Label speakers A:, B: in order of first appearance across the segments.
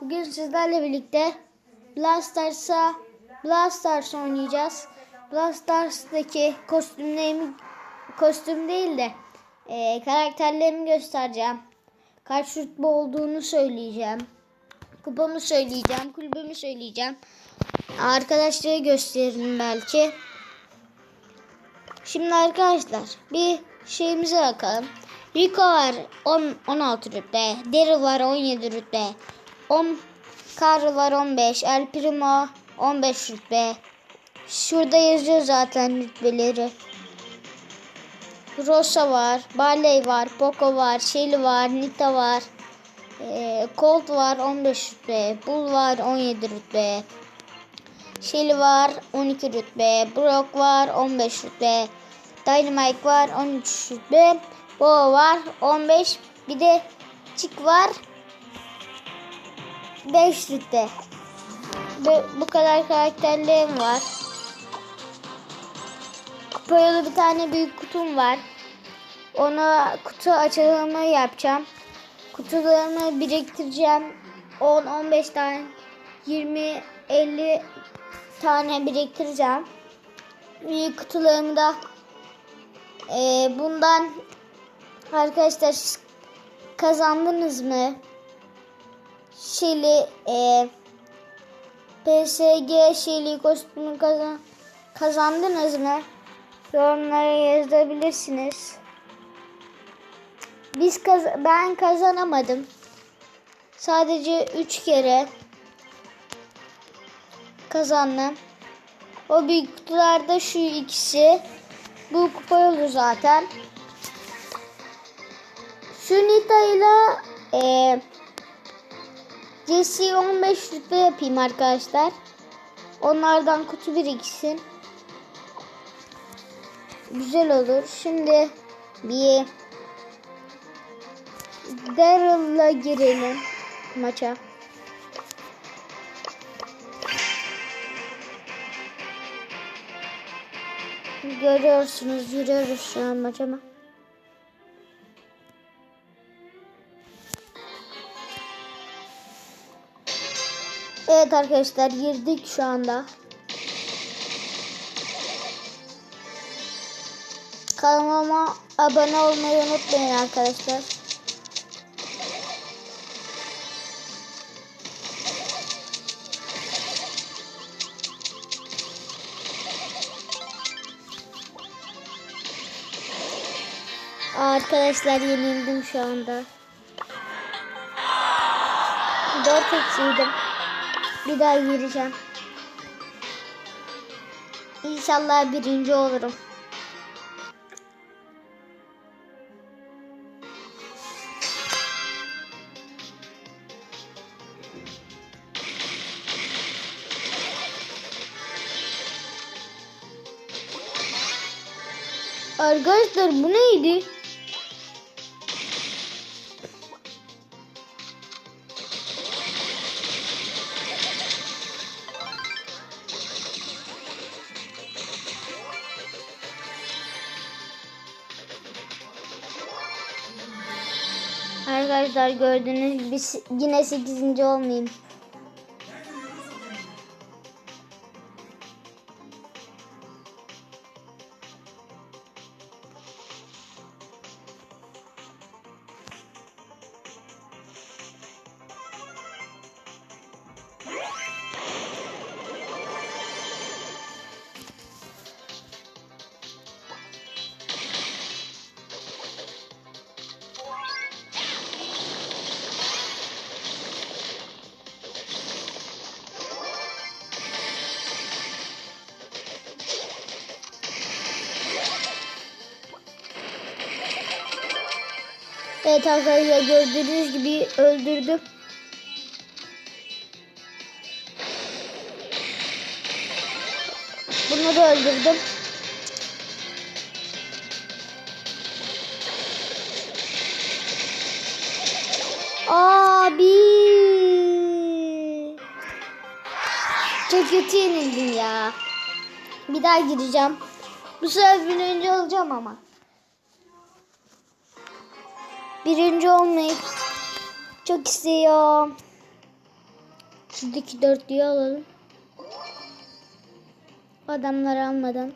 A: Bugün sizlerle birlikte Brawl Stars'a Brawl Stars oynayacağız. Brawl Stars'taki kostümlerimi kostüm değil de e, karakterlerimi göstereceğim. Kaç rütbe olduğunu söyleyeceğim. Kupamı söyleyeceğim. Kulübümü söyleyeceğim. Arkadaşları gösteririm belki. Şimdi arkadaşlar bir şeyimize bakalım. Rico var 10, 16 rütbe. Daryl var 17 rütbe. 10 Carl var 15. El Primo 15 rütbe. Şurada yazıyor zaten rütbeleri. Rosa var. Barley var. Poco var. Shelly var. Nita var. Ee, Colt var 15 rütbe. Bull var 17 rütbe. Shelly var 12 rütbe. Brock var 15 rütbe. Dynamite var 13 rütbe. Bo var 15. Bir de Chick var 5 rütbe. Bu, bu kadar karakterlerim var. Kupayalı bir tane büyük kutum var. Ona kutu açılımı yapacağım. Kutularımı biriktireceğim. 10-15 tane 20-50 tane biriktireceğim. Büyük kutularımı da e, bundan arkadaşlar kazandınız mı? Şili e, PSG Şili kostümü kazan, kazandınız mı? Yorumlara yazabilirsiniz. Biz kaz ben kazanamadım. Sadece 3 kere kazandım. O büyük kutularda şu ikisi. Bu kupa yolu zaten. Şu Nita ile e, Jesse 15 rütbe yapayım arkadaşlar. Onlardan kutu biriksin. Güzel olur. Şimdi bir Daryl'la girelim maça. Görüyorsunuz yürüyoruz şu an maça Evet arkadaşlar girdik şu anda. Kanalıma abone olmayı unutmayın arkadaşlar. Arkadaşlar yenildim şu anda. Dört eksiydim. Bir daha gireceğim. İnşallah birinci olurum. Arkadaşlar bu neydi? Arkadaşlar gördüğünüz gibi yine 8. olmayayım. Evet arkadaşlar gördüğünüz gibi öldürdüm. Bunu da öldürdüm. Abi. Çok kötü yenildim ya. Bir daha gireceğim. Bu sefer birinci olacağım ama. Birinci olmayı çok istiyorum. Şuradaki dörtlüyü alalım. Adamları almadan.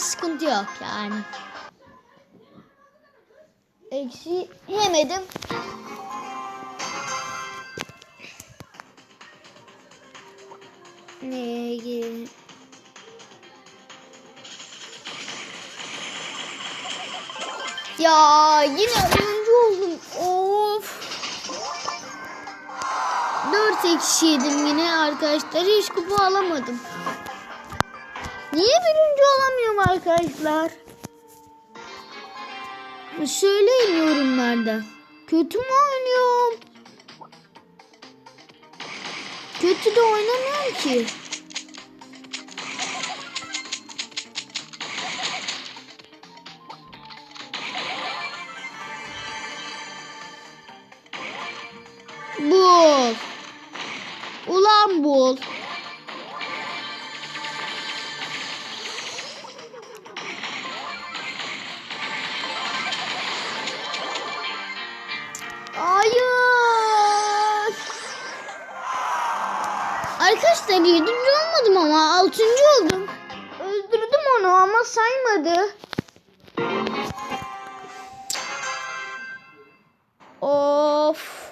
A: Sıkıntı yok yani. Eksi yemedim. Neye girelim? Ya yine oyuncu oldum. Of. 4 eksi yedim yine arkadaşlar. Hiç kupa alamadım. Niye birinci olamıyorum arkadaşlar? Söyleyin yorumlarda. Kötü mü oynuyorum? Kötü de oynamıyorum ki. Arkadaşlar yedinci olmadım ama altıncı oldum. Öldürdüm onu ama saymadı. Of.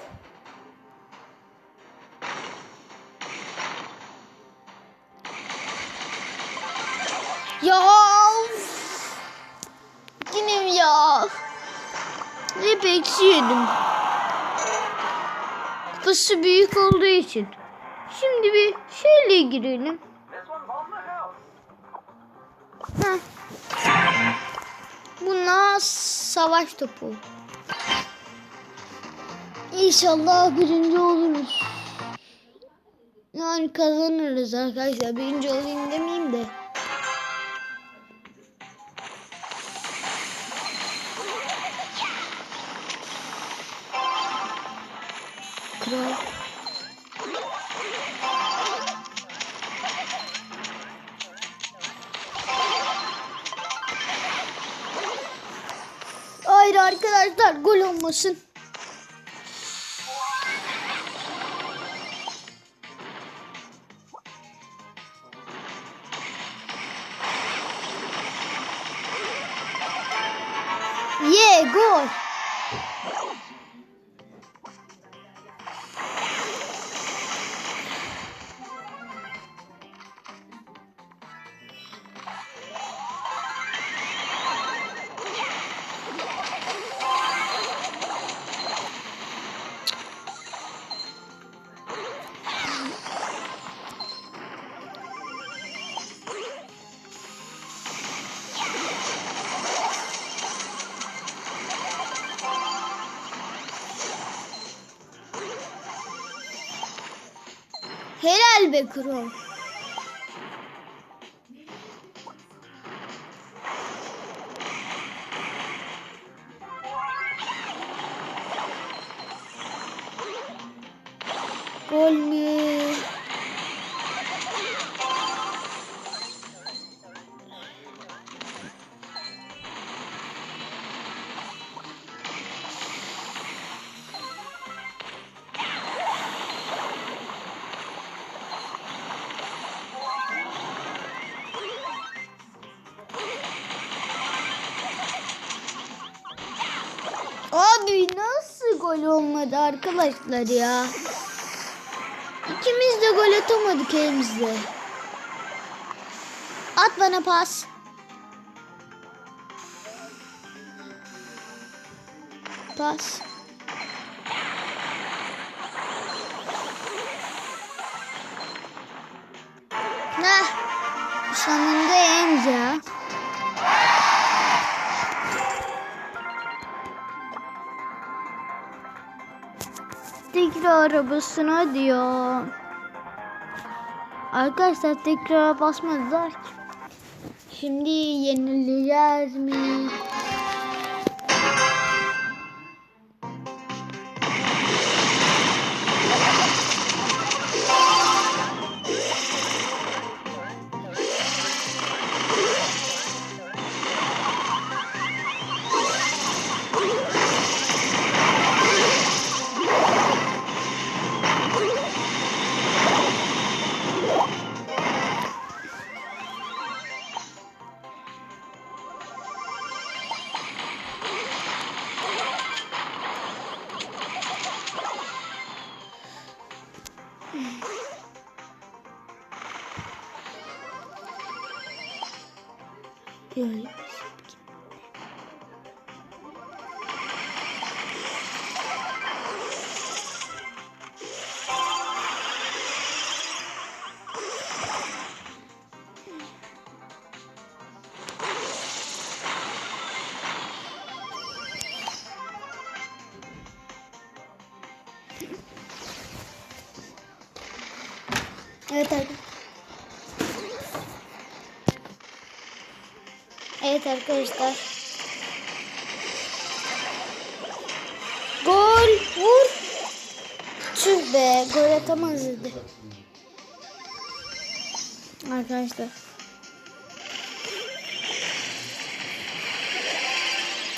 A: Ya. of. Yine ya? Hep eksi yedim. Kupası büyük olduğu için. Şimdi bir şeyle girelim. Heh. Buna savaş topu. İnşallah birinci oluruz. Yani kazanırız arkadaşlar. Birinci olayım demeyeyim de. Arkadaşlar gol olmasın. Helal be kro. Arkadaşlar ya? İkimiz de gol atamadık elimizde. At bana pas. Pas. Ne? Sonunda ya. Tekrar arabasına diyor. Arkadaşlar tekrar basmadılar ki. Şimdi yenileceğiz mi? Böyle. Evet arkadaşlar. Evet arkadaşlar. Gol vur. Tüh be gol atamazdı. Arkadaşlar.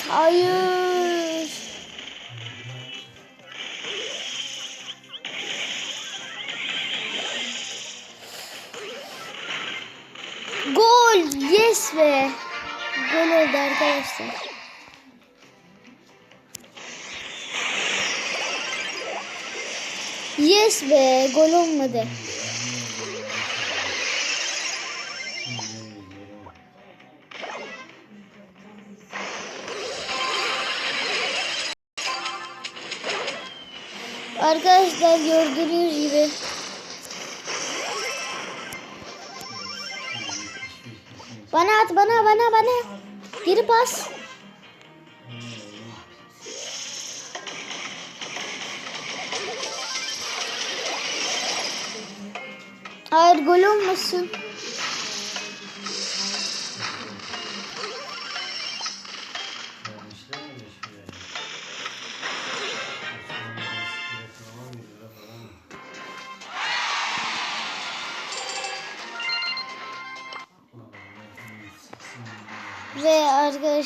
A: Hayır. Gol! Yes be! Gol oldu arkadaşlar. Yes be! Gol olmadı. Arkadaşlar gördüğünüz gibi Bana at bana bana bana. Geri pas. Hayır gol olmasın.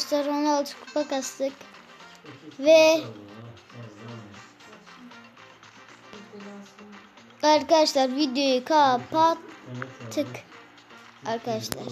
A: Arkadaşlar 16 kupa kastık. Ve arkadaşlar videoyu kapattık. Arkadaşlar.